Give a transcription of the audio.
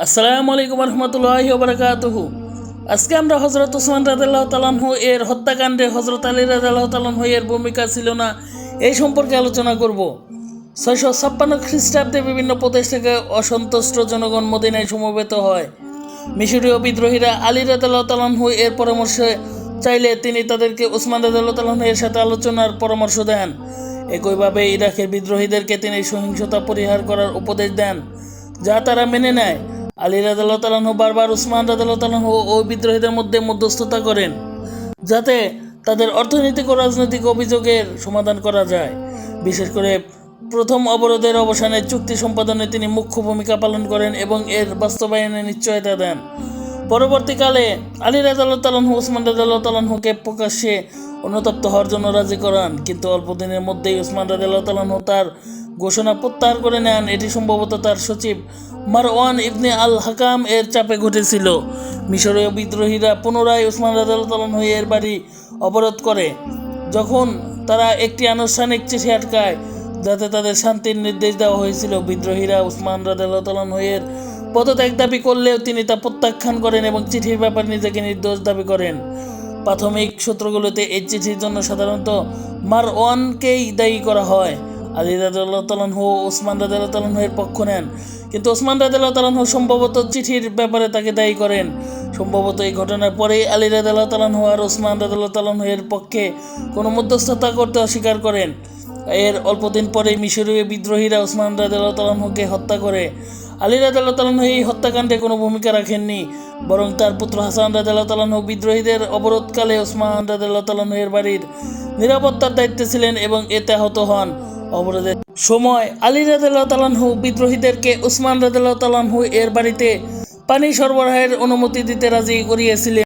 আসসালামু আলাইকুম রহমতুল্লাহি বারাকাতুহু আজকে আমরা হজরত ওসমান রাজাল্লাহ তালানহু এর হত্যাকাণ্ডে হজরত আলী রাজাল্লাহ তালানহু এর ভূমিকা ছিল না, এই সম্পর্কে আলোচনা করব। ছয়শো ছাপ্পান্ন খ্রিস্টাব্দে বিভিন্ন প্রদেশ থেকে অসন্তুষ্ট জনগণ মদিনায় সমবেত হয়। মিশরীয় বিদ্রোহীরা আলী রাজাল্লাহ তালানহু এর পরামর্শে চাইলে তিনি তাদেরকে ওসমান রাজাল্লাহ তালানহু এর সাথে আলোচনার পরামর্শ দেন। একইভাবে ইরাকের বিদ্রোহীদেরকে তিনি সহিংসতা পরিহার করার উপদেশ দেন, যা তারা মেনে নেয়। আলী রাজাল্লাহ তালাহু বারবার উসমান রাজাল্লাহ তালাহু ও বিদ্রোহীদের মধ্যে মধ্যস্থতা করেন, যাতে তাদের অর্থনৈতিক ও রাজনৈতিক অভিযোগের সমাধান করা যায়। বিশেষ করে প্রথম অবরোধের অবসানে চুক্তি সম্পাদনে তিনি মুখ্য ভূমিকা পালন করেন এবং এর বাস্তবায়নে নিশ্চয়তা দেন। পরবর্তীকালে আলী রাজাল্লাহ উসমান রাজাল্লাহ তালাহুকে প্রকাশ্যে অনুতপ্ত হওয়ার জন্য রাজি করান, কিন্তু অল্প দিনের মধ্যেই উসমান রাজাল্লাহ তার ঘোষণা প্রত্যাহার করে নেন। এটি সম্ভবত তার সচিব মারওয়ান ইবনে আল হাকাম এর চাপে ঘটেছিল। মিশরীয় বিদ্রোহীরা পুনরায় উসমান রাজাল্লাহ হয়ে এর বাড়ি অবরোধ করে। যখন তারা একটি আনুষ্ঠানিক চিঠি আটকায়, যাতে তাদের শান্তির নির্দেশ দেওয়া হয়েছিল, বিদ্রোহীরা উসমান রাজাল্লাহ তালাহু এর পদত্যাগ দাবি করলেও তিনি তা প্রত্যাখ্যান করেন এবং চিঠির ব্যাপারে নিজেকে নির্দোষ দাবি করেন। প্রাথমিক সূত্রগুলোতে এই চিঠির জন্য সাধারণত মার ওয়ানকেই দায়ী করা হয়। আলী রাজাল্লাহ তালাহু ওসমান তালাহু এর পক্ষ নেন। কিন্তু ওসমান রাজাল্লাহ তালাহু সম্ভবত চিঠির ব্যাপারে তাকে দায়ী করেন। সম্ভবত এই ঘটনার পরেই আলী রাজাল্লাহ তালাহু আর ওসমান তালাহু এর পক্ষে কোনো মধ্যস্থতা করতে অস্বীকার করেন। এর অল্পদিন পরেই মিশরীয় বিদ্রোহীরা ওসমান রাজাল্লাহ তালাহুকে হত্যা করে। আলী রাজাল্লাহ তালাহু এই হত্যাকাণ্ডে কোনো ভূমিকা রাখেননি, বরং তার পুত্র হাসান রাজাল্লাহ তালাহু বিদ্রোহীদের অবরোধকালে ওসমান রাজাল্লাহ তালাহু এর বাড়ির নিরাপত্তার দায়িত্বে ছিলেন এবং এতে আহত হন। অবরোধের সময় আলী রাজাল্লাহ তালানহু বিদ্রোহীদেরকে উসমান রাজাল্লাহ তালানহু এর বাড়িতে পানি সরবরাহের অনুমতি দিতে রাজি করিয়েছিলেন।